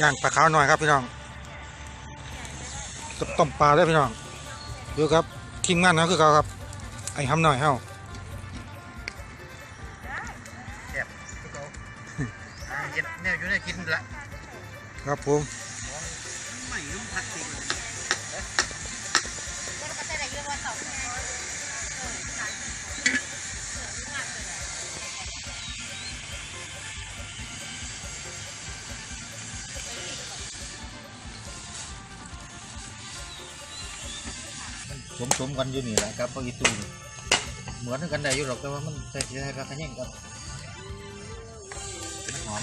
ย่างปลาขาวหน่อยครับพี่น้องกับต้มปลาด้วยพี่น้องดูครับทีมงานนะคือเขาครับ ไอ้ห้ำหน่อยเฮาแซ่บคือเขาอ่าเฮ็ดแนวอยู่ในกินละครับผมไม่ สมสมกันอยู่นี่แหละครับพวกอีตูนี่เหมือนกันได้อยู่หรอกแต่ว่ามันใส่ใส่กระขะแยงกันมันหอม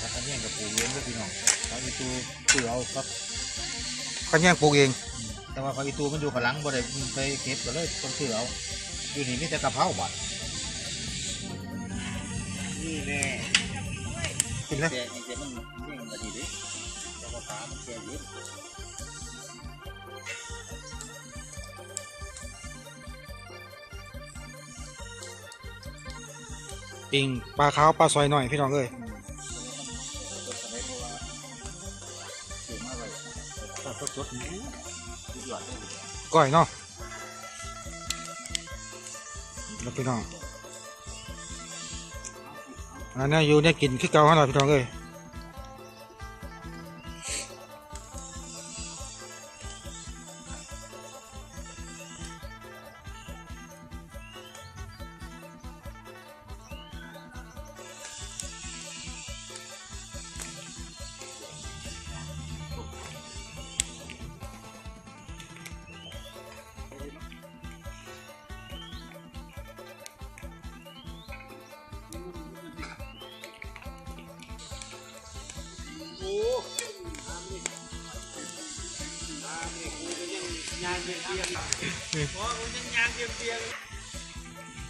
กระขะแยงกับปูเลี้ยงด้วยพี่น้องพวกอีตูเปื่อเอาครับข้าวแย่งปลูกเอง แต่ว่าพวกอีตูมันอยู่ข้างหลังบ่ได้ไปเก็บก็เลยต้องเปื่อเอาอยู่นี่มีแต่กะเพราบัดนี่แน่กินเลยแต่แต่มันนี่มันดีดิแต่ว่าปลามันแก่อยู่ ปิงปลาขาวปลาซอยหน่อยพี่น้องเอ้ยถ้าสดๆนี่สุดยอดเลยก้อยเนาะแล้วพี่น้องอันนี้อยู่เนี่ยกินคือเก่าหน่อยพี่น้องเอ้ย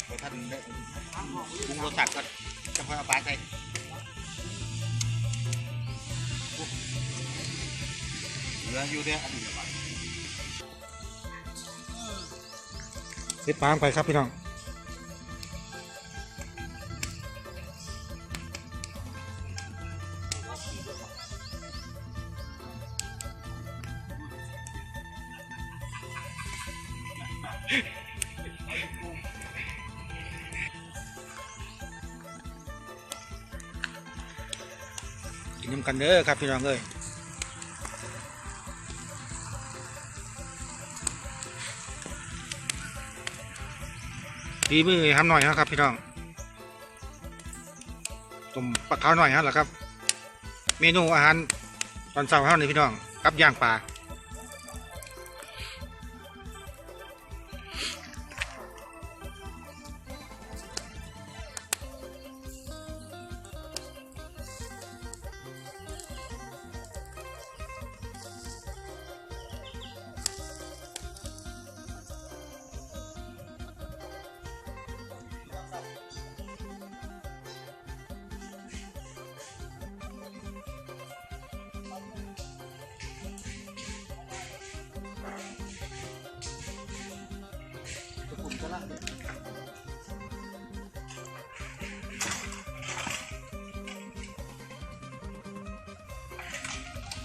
ไปท่านได้ปรุงรสชาติก่อนจะค่อยเอาปลาใส่เหลืออยู่เด้ออันนี้เส็ดปลางไปครับพี่น้อง กินน้ำกันเด้อครับพี่น้องเอ้ยดีมือทำหน่อยนะครับพี่น้องต้มปลาขาวหน่อยฮะเหรอครับ เมนูอาหารตอนเช้าเท่านี้พี่น้องกับย่างปลา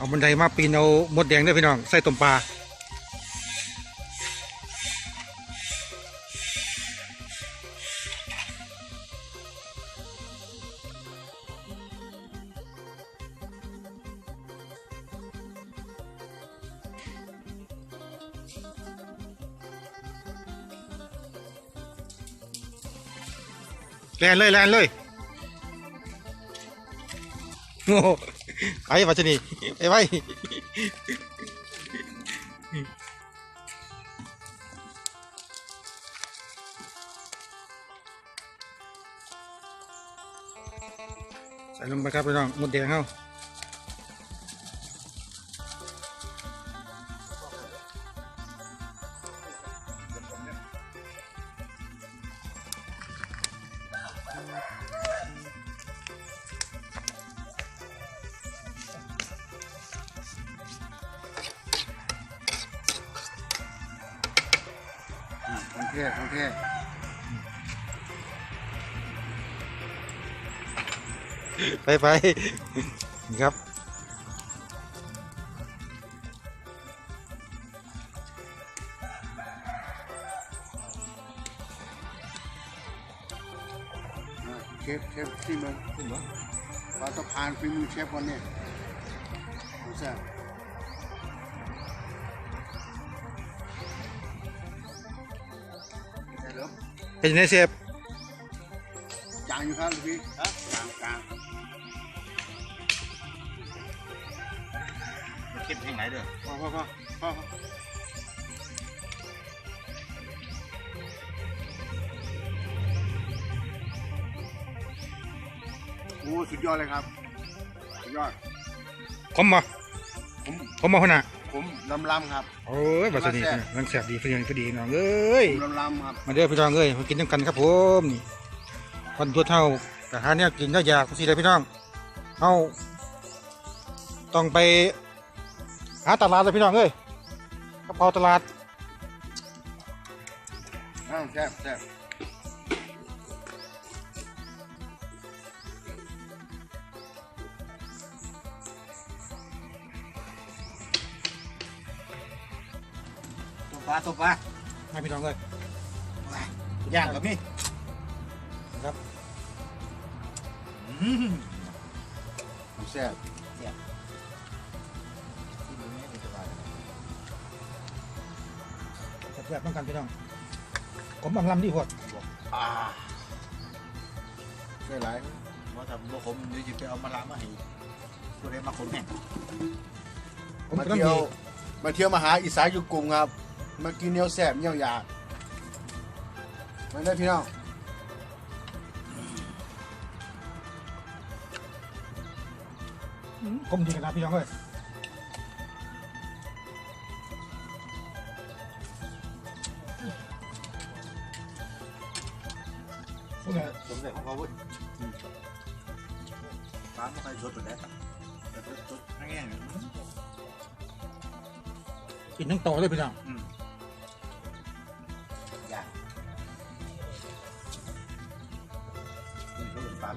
เอาบันไดมาปีนเอามดแดงด้วยพี่น้องใส่ต้มปลาแลนเลยแลนเลยโอ้โห ไปวัชนีไปไปใส่ลงไปครับพี่น้องหมดแดงเข้า ท้ของแท้ไปไปนี่ครับอ่าเชฟเชฟที่มันปลาตะพานฝีมือเชฟวันนี้ดูแเป็นยังไงเชฟจางอยู่ครับลูกพี่ฮะจางจางเก็บที่ไหนเด้อพอพอพอพอพอโอ้สุดยอดเลยครับ สุดยอด คมบ่ผม คมบ่คนน่ะ ผมลำลำครับโอ้ยบัดนี้แซ่บมันแสบดีเพียงพอดีน้องเอ้ยผมลำลำครับมาเด้อพี่น้องเอ้ยมากินน้ำกันครับผมนี่วันตัวเท่าแต่หาเนี่ยกินได้ยากสิเลยพี่น้องเอาต้องไปหาตลาดเลยพี่น้องเอ้ยกระเพราตลาดอ้าวแซ่บแซ่บาตัวปลาให้พี่น้องเอ้ยย่างกับนี่ครับอืมแซ่บแซ่บๆต้องกันพี่น้องผมบางลำดีพวดอ่าใช่หลายว่าทำลูกผมนี่จะไปเอามาล้างมาให้ตัวเรมาคนแห้งผมมาก็ต้องเที่ยมีวมาเที่ยวมาหาอีสานอยู่กรุงครับ มากินเนียวแซ่บเนียวยากมาได้อพี่น้องอืมคมดีขนาดพี่น้องเอ้ยนี่ไงสมเด็จของเขาเวุ้ยปลาไม่ค่อยสดแบบนี้แต่สดสดแห้งกินทั้งโตเลยพี่น้อง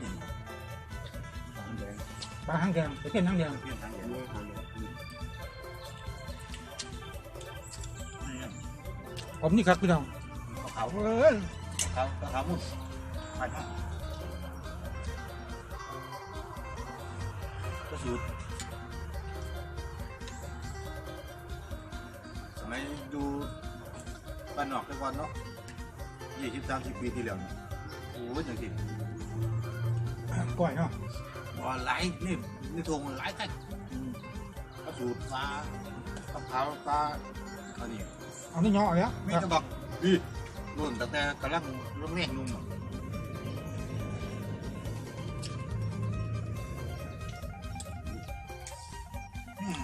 นี่เขาเป็นปลาห็นแดงปลาหางแดงไปกินหางแดงเพี้ยนทางเดียวเลยครับผมนี่ครับพี่น้องเขาเอ้ยเขาเขาเขมุ่งไปนะก็สูตรสมัยดูบ้านนอกแต่ก่อนเนาะยี่สิบสามสิบปีที่แล้วเนี่ยโอ้ยอย่างที่ ก้อยเนาะว่าหลายนี่นี่ทงมันหลายกันก็สูตรปลาปลาขาวปลาอันนี้เอานี่ย่อเอาแล้วไม่จะบอกดีรุ่นตั้งแต่กำลังรุ่นแรกนุ่มอะอืม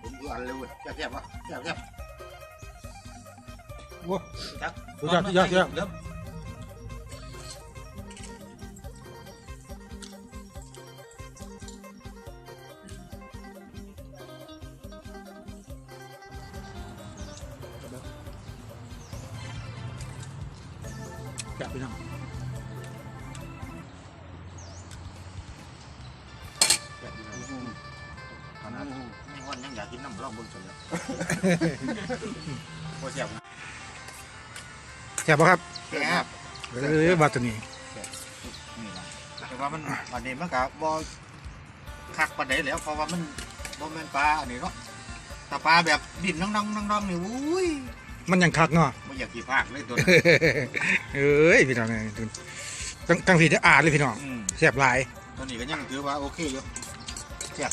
ผมดูอันเลยเว้ยแซ่บๆวะแซ่บโอ้ๆจักสุดยอดสุดยอดสุดยอด จับพี่น้องขนาดไม่วันยังอยากกินน้ำร่องบนสวนเลยโคตรแซ่บแซ่บปะครับแซ่บเออบัตรนี้นี่ล่ะแต่ว่ามันวันนี้มันก็บ่คักปานใดแล้วเพราะว่ามันบ่แม่นปลาอันนี้เนาะแต่ปลาแบบดินน้องๆน้องๆนี่อุ้ย มันยังคักเนาะบ่อยากกี่ภาคเลยตัวนี้เอ้ยพี่น้องเอ้ยตั้งตั้งผีได้อาดเลยพี่น้องอืมแซ่บหลายตัวนี้ก็ยังถือว่าโอเคอยู่แซ่บ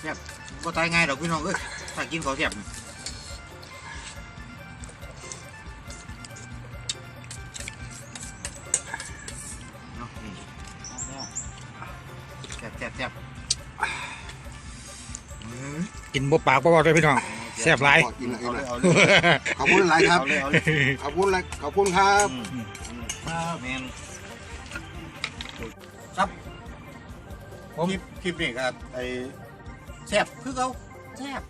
แซ่บบ่ตายง่ายดอกพี่น้องเอ้ยถ้ากินข้าวแซ่บนี่เนาะนี่เอาแล้วแซ่บแซ่บแซ่บอืมกินบ่ปากบ่เบาเลยพี่น้อง แซ่บหลายกินอะไรเอากินเลอะไรยเอาเลยขอบคุณหลายครับ เอาเลยเอาเลยขอบคุณหลายขอบคุณครับอืมอืมครับแมนครับผมคลิปคลิปนี้ครับไอ้แซ่บคือเขาแซ่บ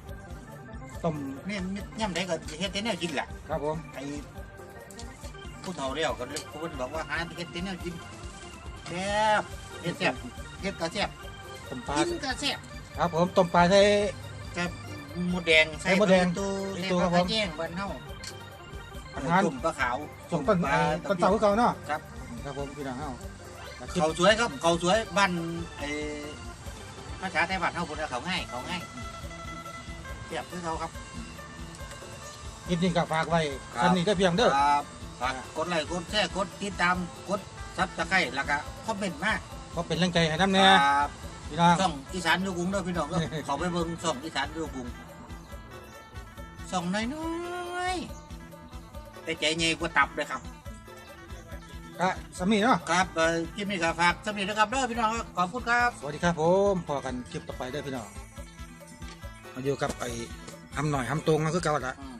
ต้มเนี่ยย่ำได้ก็เฮ็ดแต่แนวกินแหละครับผมไอ้ผู้เฒ่าแล้วก็เลยพูดบอกว่าหาเฮ็ดแต่แนวกินแซ่บเฮ็ดแซ่บเฮ็ดกระแซ่บต้มปลากินกระแซ่บครับผมต้มปลาใส่จะห มดแดงใส่หมดแดงตู้ใส่ใส่ตู้ปครัลาบผมแย่งบ้านเฮาอาหารจุ่มปลาขาวส่งต้นปลาเอ่อต้นเต่าคือเก่าเนาะครับครับผมพี่น้องเฮาอยากกินเขาสวยครับเขาสวยบ้านไอ้ภาษาไทยบ้านเฮาพุ่นน่ะเขาง่ายเขาง่ายเปรียบคือเขาครับคลิปนี้ก็ฝากไว้ครับสำนี้ได้เพียงเด้อครับฝากกดไลค์กดแชร์กดติดตามกดซับสไครต์แล้วก็คอมเมนต์มาเพราะเป็นแรงใจให้น้ำคแน่รับพี่น้องช่องอีสานอยู่กรุงเด้อพี่น้องเด้อเขาไปเบิ่งช่องอีสานอยู่กรุง ช่องน้อยๆแต่ใจใหญ่กว่าตับเลยครับ ก็สำนี้เนาะครับเอ่อคลิปนี้ก็ฝากสำเร็จนะครับเด้อพี่น้องครับขอบคุณครับ สวัสดีครับผมพอกันคลิปต่อไปเด้อพี่น้องมาอยู่กับไอ้ทำหน่อยทำตรงก็คือเก่าละ อืม